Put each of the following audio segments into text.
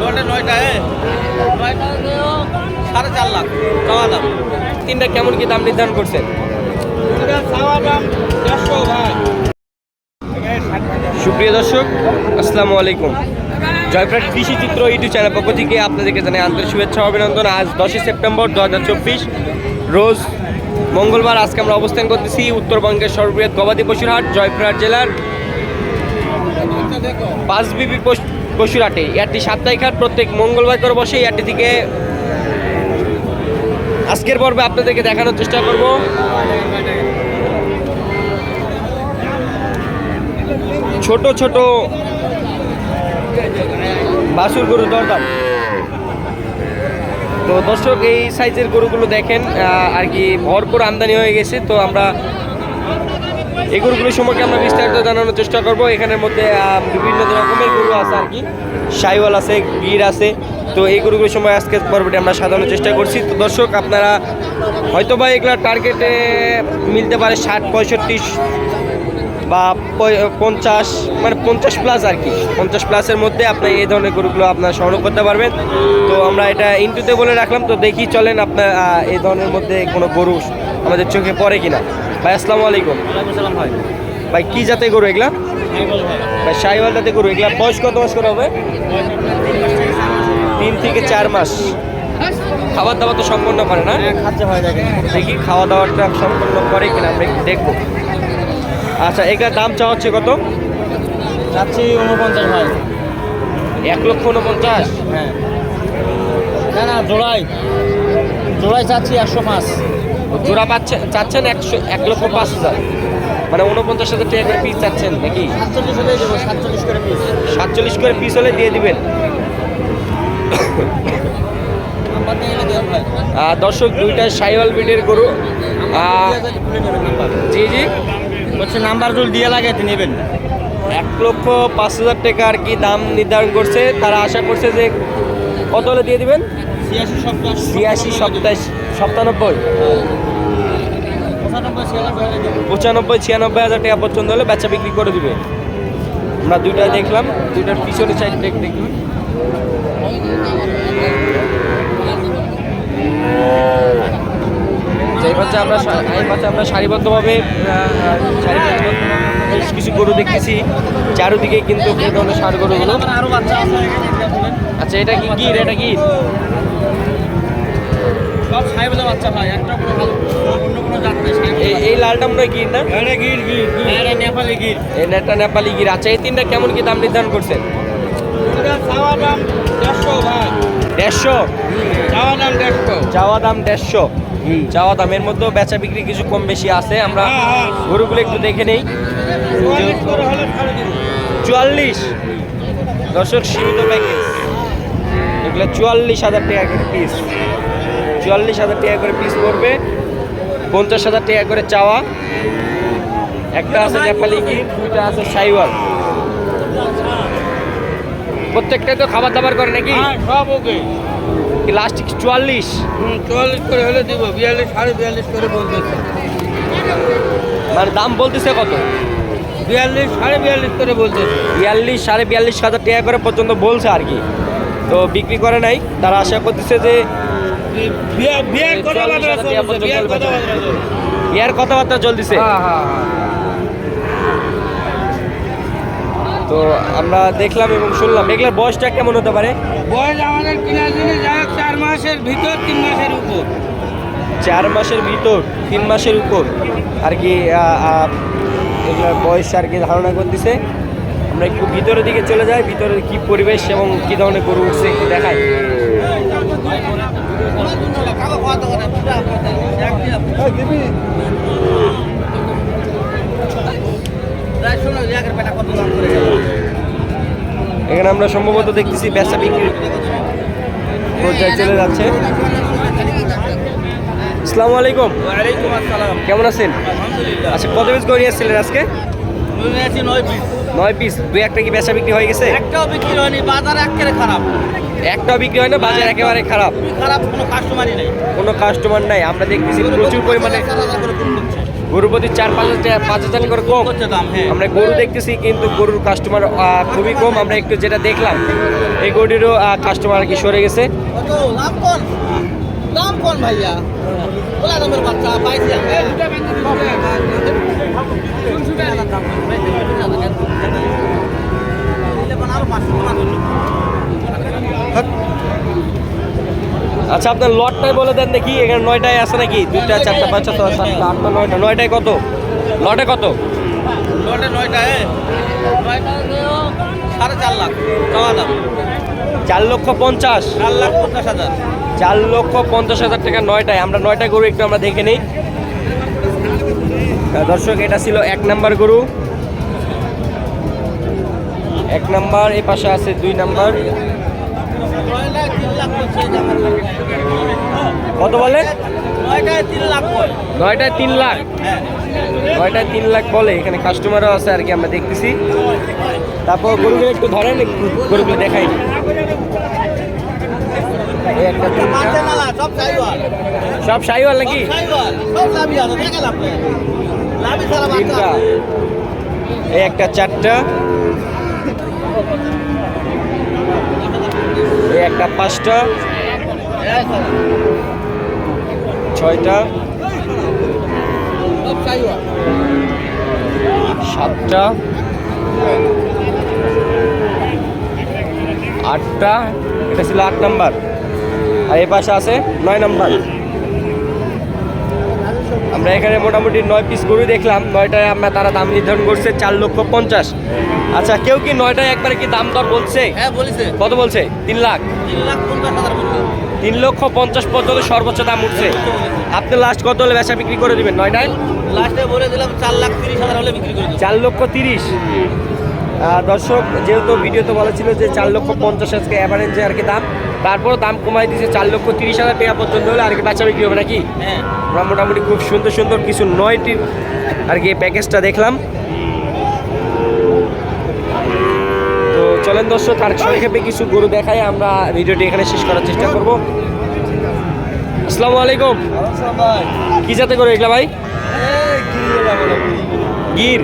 নয়টা নয়টা সাড়ে চার লাখ দাম তিনটা কেমন কি দাম নির্ধারণ করছেন? সুপ্রিয় দর্শক, আসসালামু আলাইকুম। জয়প্রাট কৃষি চিত্র ইউটিউব চ্যানেল পক্ষ থেকে আপনাদেরকে জানাই আন্তরিক শুভেচ্ছা, অভিনন্দন। আজ দশই সেপ্টেম্বর দু হাজার চব্বিশ, রোজ মঙ্গলবার আজকে আমরা অবস্থান করতেছি উত্তরবঙ্গের সর্ববৃহৎ গবাদি পশুর হাট, জয়পুরহাট জেলার পাঁচবিবি পশু- পশুর হাটে ইয়ারটি সাপ্তাহিক হাট প্রত্যেক মঙ্গলবার করে বসে ইয়ারটি থেকে আজকের পর্বে আপনাদেরকে দেখানোর চেষ্টা করব। ছোট ছোট বাসুর গরু দরদাম। তো দর্শক, এই সাইজের গরুগুলো দেখেন আর কি ভরপুর আমদানি হয়ে গেছে। তো আমরা এই গরুগুলো সম্পর্কে আমরা বিস্তারিত জানানোর চেষ্টা করব। এখানের মধ্যে বিভিন্ন রকমের গরু আছে আর কি। সাইওয়াল আছে, গির আছে। তো এই গরুগুলোর সময় আজকে পর্বটি আমরা সাজানোর চেষ্টা করছি। তো দর্শক, আপনারা হয়তো বা এগুলো টার্গেটে মিলতে পারে ষাট পঁয়ষট্টি বা পঞ্চাশ মানে পঞ্চাশ প্লাস আর কি। পঞ্চাশ প্লাসের মধ্যে আপনি এই ধরনের গরুগুলো আপনার সংগ্রহ করতে পারবেন। তো আমরা এটা ইন্টুতে বলে রাখলাম। তো দেখি চলেন আপনার এই ধরনের মধ্যে কোনো গরু আমাদের চোখে পড়ে কিনা। ভাই আসসালামু আলাইকুম। সালাম ভাই। ভাই কী জাতের গরু এগুলা? ভাই। সাইওয়াল জাতের গরু এগুলা। বয়স কত বয়স করে হবে তিন থেকে চার মাস। খাবার দাবার তো সম্পন্ন করে না? দেখেন। দেখি খাওয়া দাওয়াটা সম্পন্ন করে কিনা আমরা দেখব। আচ্ছা এগুলার দাম চাওয়া হচ্ছে কত? যাচ্ছি উনপঞ্চাশ ভাই। এক লক্ষ উনপঞ্চাশ হ্যাঁ। না না জোড়াই। জোড়াই চাচ্ছি একশো পাঁচ। জোড়া পাচ্ছেন চাচ্ছেন একশো এক লক্ষ পাঁচ হাজার। মানে উনপঞ্চাশ হাজার টাকা করে পিস চাচ্ছেন নাকি? সাতচল্লিশ করে পিস সাতচল্লিশ করে পিস হলে দিয়ে দিবেন। দর্শক দুইটা সাইওয়াল বিডের গরু। জি জি। হচ্ছে নাম্বার যদি দিয়ে লাগে তো নেবেন। এক লক্ষ পাঁচ হাজার টাকা আর কি দাম নির্ধারণ করছে। তারা আশা করছে যে কত হলে দিয়ে দিবেন? ছিয়াশি সপ্তাহ ছিয়াশি সপ্তাশ সপ্তানব্বই পঁচানব্বই, ছিয়ানব্বই হাজার টাকা পর্যন্ত হলে বেচা বিক্রি করে দিবে। আমরা দুইটা দেখলাম, দুইটার পিছনে সাইড দেখ দেখলাম এই পাশে আমরা এই পাশে আমরা সারিবদ্ধভাবে সারিবদ্ধভাবে বেশ কিছু গরু দেখতেছি। চারোদিকে কিন্তু এই ধরনের সার গরুগুলো। বাচ্চা। আচ্ছা এটা কি গির? এটা সাহেবের বাচ্চা ভাই, একটা এই এই লালটা মনে হয় গির না? এটা গির গির এটা নেপালি গির। এই নেটটা নেপালি গির। আচ্ছা এই তিনটা কেমন কি দাম নির্ধারণ করছেন? চাওয়া দাম দেড়শো দেড়শো? চাওয়া দাম দেড়শো। চাওয়া দাম দেড়শো। চাওয়া দামের মধ্যেও বেচা বিক্রি কিছু কম বেশি আছে। আমরা হ্যাঁ, হ্যাঁ। গরুগুলো একটু দেখে নেই। চুয়াল্লিশ দর্শক সীমিত প্যাকেজ এগুলো চুয়াল্লিশ হাজার টাকা করে পিস চুয়াল্লিশ হাজার টাকা করে পিস পড়বে। পঞ্চাশ হাজার টাকা করে চাওয়া। একটা আছে নেপালি গির দুইটা আছে সাইওয়াল। প্রত্যেকটাই তো খাবার দাবার করে নাকি? হ্যাঁ সব ওকে। লাস্ট চুয়াল্লিশ? হুম চুয়াল্লিশ করে হলে দিব বিয়াল্লিশ সাড়ে বিয়াল্লিশ করে বলতেছে মানে দাম বলতেছে কত? বিয়াল্লিশ সাড়ে বিয়াল্লিশ করে বলতেছে। বিয়াল্লিশ সাড়ে বিয়াল্লিশ হাজার টাকা করে পর্যন্ত বলছে আর কি। তো বিক্রি করে নাই তারা আশা করতেছে যে বিয়ার কথাবার্তা চলতেছে। ইয়ার কথাবার্তা চলতেছে। হ্যাঁ হ্যাঁ হ্যাঁ। তো আমরা দেখলাম এবং শুনলাম। এগুলোর বয়সটা কেমন হতে পারে? বয়স আমাদের যাই চার মাসের ভিতর তিন মাসের উপর। চার মাসের ভিতর তিন মাসের উপর। আর কি এগুলোর বয়স আর কি ধারণা করতেছে। আমরা একটু ভিতরের দিকে চলে যাই ভিতরে কি পরিবেশ এবং কি ধরনের গরু উঠছে একটু দেখাই। এখানে আমরা সম্ভবত দেখতেছি বেচা বিক্রি। পর্যায়ে চলে যাচ্ছে। আসসালামু আলাইকুম। ওয়ালাইকুম আসসালাম। কেমন আছেন? আচ্ছা কত পিস গড়ি আসছিলেন আজকে? নয় পিস। নয় পিস দুই একটা কি বেচা বিক্রি হয়ে গেছে? একটাও বিক্রি হয়নি বাজার একেবারে খারাপ। একটাও বিক্রি হয় না বাজার একেবারে খারাপ। খারাপ কোনো কাস্টমারই নেই। কোনো কাস্টমার নাই আমরা দেখতেছি প্রচুর পরিমাণে। গরু প্রতি চার পাঁচ হাজার পাঁচ হাজার করে কম। হ্যাঁ। আমরা গরু দেখতেছি কিন্তু গরুর কাস্টমার খুবই কম। আমরা একটু যেটা দেখলাম এই গরুটিরও কাস্টমার আর কি সরে গেছে। দাম কোন ভাইয়া? বলা দামের বাচ্চা পাইছি আচ্ছা আপনার লটটাই বলে দেন দেখি এখানে নয়টায় আছে নাকি? দুইটা চারটা পাঁচটা ছটা সাতটা আটটা নয়টা। নয়টায় কত? লটে কত? নয়টা নয়টা হ্যাঁ নয়টা সাড়ে চার লাখ চার লক্ষ পঞ্চাশ। চার লাখ পঞ্চাশ হাজার। চার লক্ষ পঞ্চাশ হাজার টাকা নয়টায়। আমরা নয়টা গরু একটু আমরা দেখে নিই। দর্শক, এটা ছিল এক নাম্বার গরু। এক নাম্বার, এই পাশে আছে দুই নাম্বার। কত বলে? নয়টায় তিন লাখ। নয়টায় তিন লাখ বলে, এখানে কাস্টমারও আছে আর কি, আমরা দেখতেছি। তারপর গরুগুলো একটু ধরেন গরুগুলো দেখাই। সব সাইওয়াল। নাকি? তিনটা। এই একটা চারটা। এই একটা পাঁচটা। ছয়টা। সাতটা। আটটা। এটা ছিল আট নাম্বার। আর এ পাশে আছে নয় নাম্বার। আমরা এখানে মোটামুটি নয় পিস গরু দেখলাম নয়টায় আমরা তারা দাম নির্ধারণ করছে চার লক্ষ পঞ্চাশ। আচ্ছা কেউ কি নয়টায় একবারে কি দাম দর বলছে? হ্যাঁ বলিছে। কত বলছে? তিন লাখ। তিন লাখ পঞ্চাশ হাজার বলছে। তিন লক্ষ পঞ্চাশ পর্যন্ত সর্বোচ্চ দাম উঠছে। আপনি লাস্ট কত হলে বেচা বিক্রি করে দিবেন? নয়টায়? লাস্টে বলে দিলাম চার লাখ তিরিশ হাজার হলে বিক্রি করে চার লক্ষ তিরিশ। দর্শক যেহেতু ভিডিওতে বলা ছিল যে চার লক্ষ পঞ্চাশ আজকে অ্যাভারেজে আর কি দাম তারপরও দাম কমাই দিয়েছে চার লক্ষ তিরিশ হাজার টাকা পর্যন্ত হলে আর কি বাচ্চা বিক্রি হবে নাকি? হ্যাঁ। আমরা মোটামুটি খুব সুন্দর সুন্দর কিছু নয়টি আর কি প্যাকেজটা দেখলাম। তো চলেন দর্শক আর সংক্ষেপে কিছু গরু দেখায় আমরা ভিডিওটি এখানে শেষ করার চেষ্টা করব। আসসালামু আলাইকুম। কি যাতে করে এগুলা ভাই? গির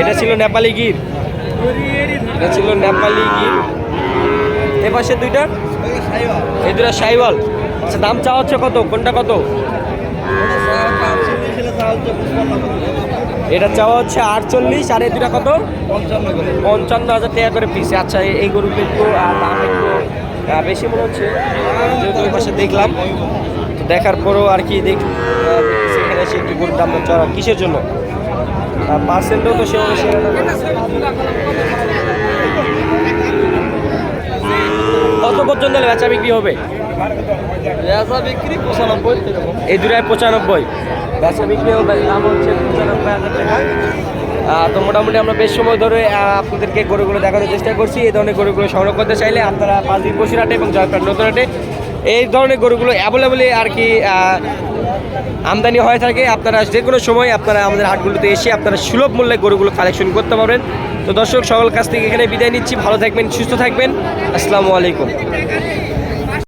এটা ছিল নেপালি গির? এটা ছিল নেপালি গির। এ পাশে দুইটা? এই দুটা সাইওয়াল। আচ্ছা দাম চাওয়া হচ্ছে কত? কোনটা কত? এটা চাওয়া হচ্ছে আটচল্লিশ, আর এই দুটা কত? পঞ্চান্ন হাজার টাকা করে পিস আচ্ছা এই- দাম একটু বেশি মনে হচ্ছে। যেহেতু ওই পাশে দেখলাম দেখার পরও আর কি দেখ দেখতেছি এসে একটু গরুর দাম চড়া কিসের জন্য? পার্সেন্টও তো সেভাবে সেরে হলে বেচা বিক্রি হবে? পেঁয়াজা বিক্রি পঁচানব্বই এই দুটায় পঁচানব্বই। বেচা বিক্রি হবে দাম হচ্ছে পঁচানব্বই হাজার টাকা। তো মোটামুটি আমরা বেশ সময় ধরে আপনাদেরকে গরুগুলো দেখানোর চেষ্টা করছি। এই ধরনের গরুগুলো সংগ্রহ করতে চাইলে আপনারা পাঁচদিন বসিরহাটে এবং জয়পুর নতুনহাটে এই ধরনের গরুগুলো অ্যাভেলেবলি আর কি আমদানি হয়ে থাকে। আপনারা যে কোনো সময় আপনারা আমাদের হাটগুলোতে এসে আপনারা সুলভ মূল্যে গরুগুলো কালেকশন করতে পারবেন। তো দর্শক সকল কাছ থেকে এখানে বিদায় নিচ্ছি। ভালো থাকবেন সুস্থ থাকবেন। আসসালামু আলাইকুম।